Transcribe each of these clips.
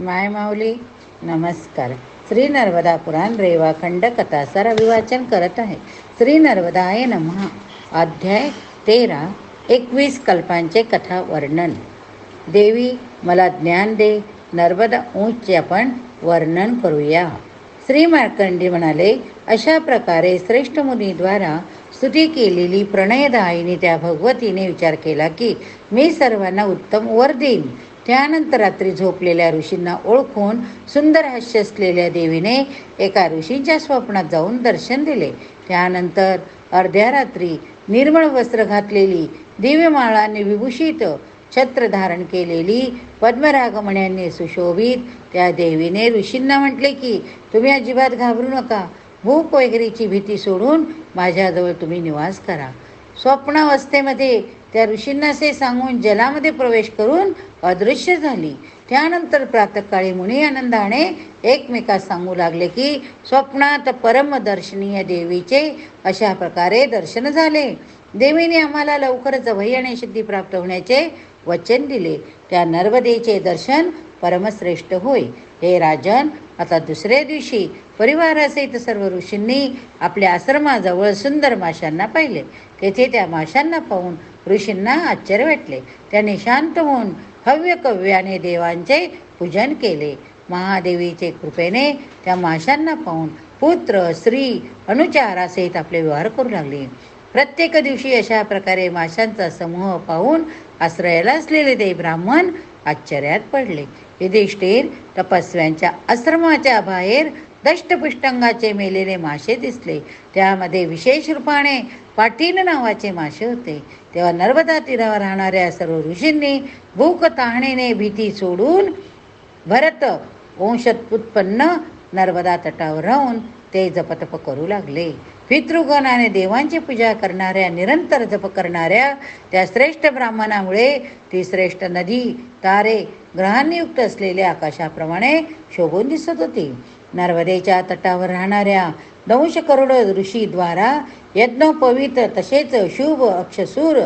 माय माऊली नमस्कार. श्री नर्मदा पुराण रेवा खंड अभिवाचन करत आहे. श्री नर्मदाय नमः अध्याय तेरा एकवीस कल्पांचे कथा वर्णन. देवी मला ज्ञान दे. नर्मदा ऊंचचे आपण वर्णन करूया. श्री मार्कंडी म्हणाले अशा प्रकारे श्रेष्ठ मुनीद्वारा स्तुती केलेली प्रणयदायिनी त्या भगवतीने विचार केला की मी सर्वांना उत्तम वर देईन. त्यानंतर रात्री झोपलेल्या ऋषींना ओळखून सुंदर हास्य असलेल्या देवीने एका ऋषींच्या स्वप्नात जाऊन दर्शन दिले. त्यानंतर अर्ध्या रात्री निर्मळ वस्त्र घातलेली दिव्यमाळाने विभूषित छत्र धारण केलेली पद्मरागमण्यांनी सुशोभित त्या देवीने ऋषींना म्हटले की तुम्ही अजिबात घाबरू नका. भूक वगैरेची भीती सोडून माझ्याजवळ तुम्ही निवास करा. स्वप्नावस्थेमध्ये त्या ऋषींना असे सांगून जलामध्ये प्रवेश करून अदृश्य झाली. त्यानंतर प्रातकाळी मुनी आनंदाने एकमेकास सांगू लागले की स्वप्नात परमदर्शनीय देवीचे अशा प्रकारे दर्शन झाले. देवीने आम्हाला लवकरच अभय आणि सिद्धी प्राप्त होण्याचे वचन दिले. त्या नर्मदेचे दर्शन परमश्रेष्ठ होय. हे राजन आता दुसऱ्या दिवशी परिवारासहित सर्व ऋषींनी आपल्या आश्रमाजवळ सुंदर माशांना पाहिले. तेथे त्या माशांना पाहून ऋषींना आश्चर्य वाटले. त्यांनी शांत होऊन हव्य कव्याने देवांचे पूजन केले. महादेवीचे कृपेने त्या माशांना पाहून पुत्र स्त्री अनुचारासहित आपले व्यवहार करू लागले. प्रत्येक दिवशी अशा प्रकारे माशांचा समूह पाहून आश्रयाला असलेले ते ब्राह्मण आश्चर्यात पडले. युधिष्ठिर तपस्व्यांच्या आश्रमाच्या बाहेर दष्टपुष्टंगाचे मेलेले मासे दिसले. त्यामध्ये विशेष रूपाने पाटील नावाचे मासे होते. तेव्हा नर्मदा तीरावर राहणाऱ्या सर्व ऋषींनी भूक ताहणीने भीती सोडून भरत वंशत उत्पन्न नर्मदा तटावर राहून ते जपतप करू लागले. पितृगणाने देवांची पूजा करणाऱ्या निरंतर जप करणाऱ्या त्या श्रेष्ठ ब्राह्मणामुळे ती श्रेष्ठ नदी तारे ग्रहांनी युक्त असलेल्या आकाशाप्रमाणे शोभून दिसत होती. नर्मदेच्या तटावर राहणाऱ्या दंश करोड ऋषीद्वारा यज्ञोपवित तसेच शुभ अक्षसूर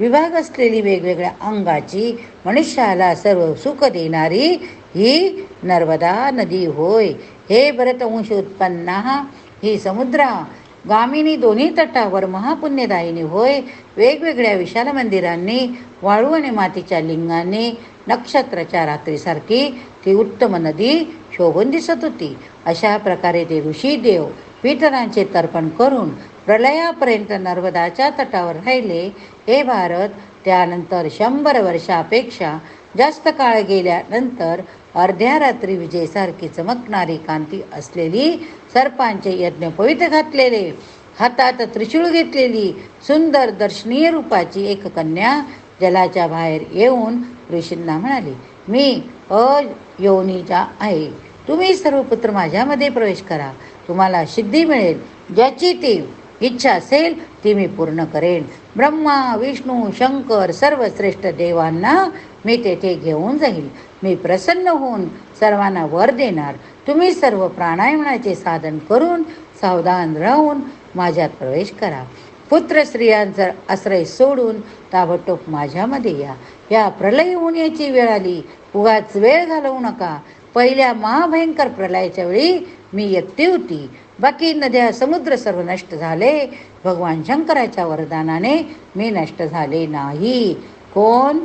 विभाग असलेली वेगवेगळ्या अंगाची मनुष्याला सर्व सुख देणारी ही नर्मदा नदी होय. हे भरतवंश उत्पन्ना ही समुद्रा गामिनी दोन्ही तटावर महापुण्यदायिनी होय. वेगवेगळ्या विशाल मंदिरांनी वाळू आणि मातीच्या लिंगांनी नक्षत्राच्या रात्रीसारखी ती उत्तम नदी शोभून दिसत होती. अशा प्रकारे ते ऋषी देव पितरांचे तर्पण करून प्रलयापर्यंत नर्मदाच्या तटावर राहिले. हे भारत त्यानंतर शंभर वर्षापेक्षा जास्त काळ गेल्यानंतर अर्ध्या रात्री विजयसारखी चमकणारी कांती असलेली सर्पांचे यज्ञ पवित्र घातलेले हातात त्रिशूळ घेतलेली सुंदर दर्शनीय रूपाची एक कन्या जलाच्या बाहेर येऊन ऋषींना म्हणाली मी अयोनीचा आहे. तुम्ही सर्व पुत्र माझ्यामध्ये प्रवेश करा. तुम्हाला सिद्धी मिळेल. ज्याची ती इच्छा असेल ती मी पूर्ण करेन. ब्रह्मा विष्णू शंकर सर्व श्रेष्ठ देवांना मी तेथे घेऊन जाईल. मी प्रसन्न होऊन सर्वांना वर देणार. तुम्ही सर्व प्राणायामाचे साधन करून सावधान राहून माझ्यात प्रवेश करा. पुत्र स्त्रियांचा आश्रय सोडून ताबडतोब माझ्यामध्ये या. या प्रलय होण्याची वेळ आली. उगाच वेळ घालवू नका. पहिल्या महाभयंकर प्रलयाच्या वेळी मी एकटी होती. बाकी नद्या समुद्र सर्व नष्ट झाले. भगवान शंकराच्या वरदानाने मी नष्ट झाले नाही. कोण?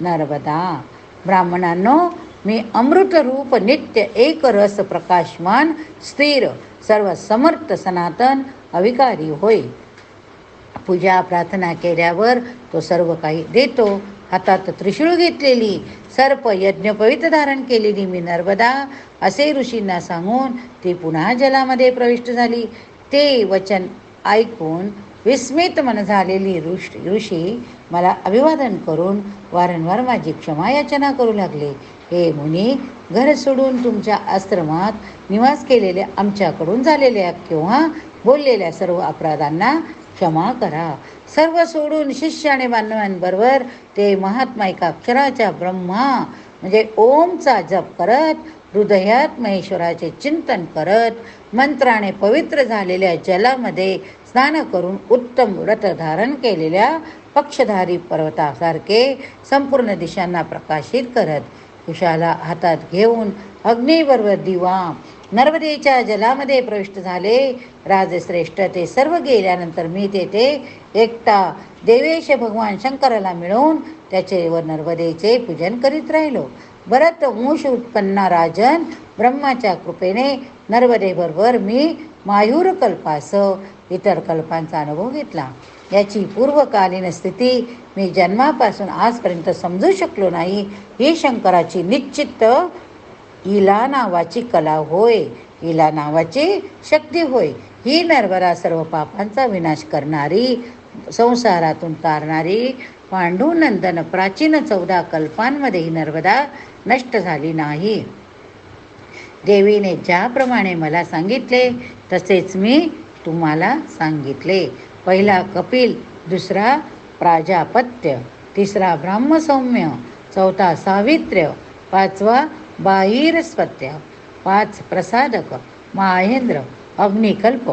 नर्मदा. ब्राह्मणांनो मी अमृतरूप नित्य एक रस प्रकाशमान स्थिर सर्व समर्थ सनातन अविकारी होय. पूजा प्रार्थना केल्यावर तो सर्व काही देतो. हातात त्रिशूळ घेतलेली सर्प यज्ञ पवित्र धारण केलेली मी नर्मदा असे ऋषींना सांगून ती पुन्हा जलामध्ये प्रविष्ट झाली. ते वचन ऐकून विस्मित मन झालेली ऋषी ऋषी मला अभिवादन करून वारंवार माझी क्षमा याचना करू लागले. हे मुनी घर सोडून तुमच्या आश्रमात निवास केलेल्या आमच्याकडून झालेल्या किंवा बोललेल्या सर्व अपराधांना क्षमा करा. सर्व सोडून शिष्य आणि बांधवांबरोबर ते महात्मा एका अक्षराच्या ब्रह्मा म्हणजे ओमचा जप करत हृदयात महेश्वराचे चिंतन करत मंत्राने पवित्र झालेल्या जलामध्ये स्नान करून उत्तम व्रत धारण केलेल्या पक्षधारी पर्वतासारखे संपूर्ण दिशांना प्रकाशित करत कुशाला हातात घेऊन अग्नीबरोबर दिवा नर्मदेच्या जलामध्ये प्रविष्ट झाले. राजश्रेष्ठ ते सर्व गेल्यानंतर मी तेथे एकटा देवेश भगवान शंकराला मिळवून त्याचे व नर्मदेचे पूजन करीत राहिलो. भरत अंश उत्पन्ना राजन ब्रह्माच्या कृपेने नर्मदेबरोबर मी मायूर कल्पासह इतर कल्पांचा अनुभव घेतला. याची पूर्वकालीन स्थिती मी जन्मापासून आजपर्यंत समजू शकलो नाही. ही शंकराची निश्चित इला नावाची कला होय इला नावाची शक्ती होय. ही नर्मदा सर्व पापांचा विनाश करणारी संसारातून तारणारी पांडुनंदन प्राचीन चौदा कल्पांमध्ये ही नर्मदा नष्ट झाली नाही. देवीने ज्याप्रमाणे मला सांगितले तसेच मी तुम्हाला सांगितले. पहिला कपिल दुसरा प्राजापत्य तिसरा ब्राह्मसौम्य चौथा सावित्र्य पाचवा बाहिरस्पत्य पाच प्रसादक महेंद्र अग्निकल्प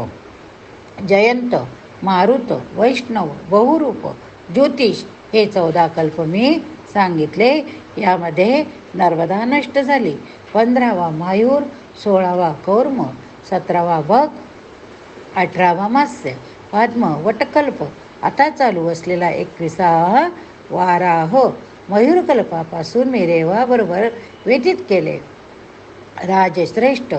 जयंत मारुत वैष्णव बहुरूप ज्योतिष हे चौदा कल्प मी सांगितले. यामध्ये नर्मदा नष्ट झाली. पंधरावा मायूर सोळावा कौर्म सतरावा भग अठरावा मास्य पद्म वटकल्प. आता चालू असलेला एकविसा वाराह. मयूरकल्पापासून मी रेवाबरोबर व्यतीत केले. राजश्रेष्ठ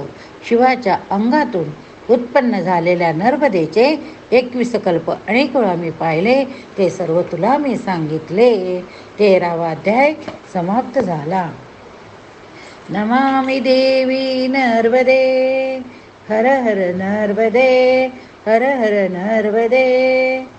शिवाच्या अंगातून उत्पन्न झालेल्या नर्मदेचे एकवीस कल्प अनेक वेळा मी पाहिले. ते सर्व तुला मी सांगितले. तेरावा अध्याय समाप्त झाला. नमामि देवी नर्मदे हर हर नर्मदे हर हर नर्मदे.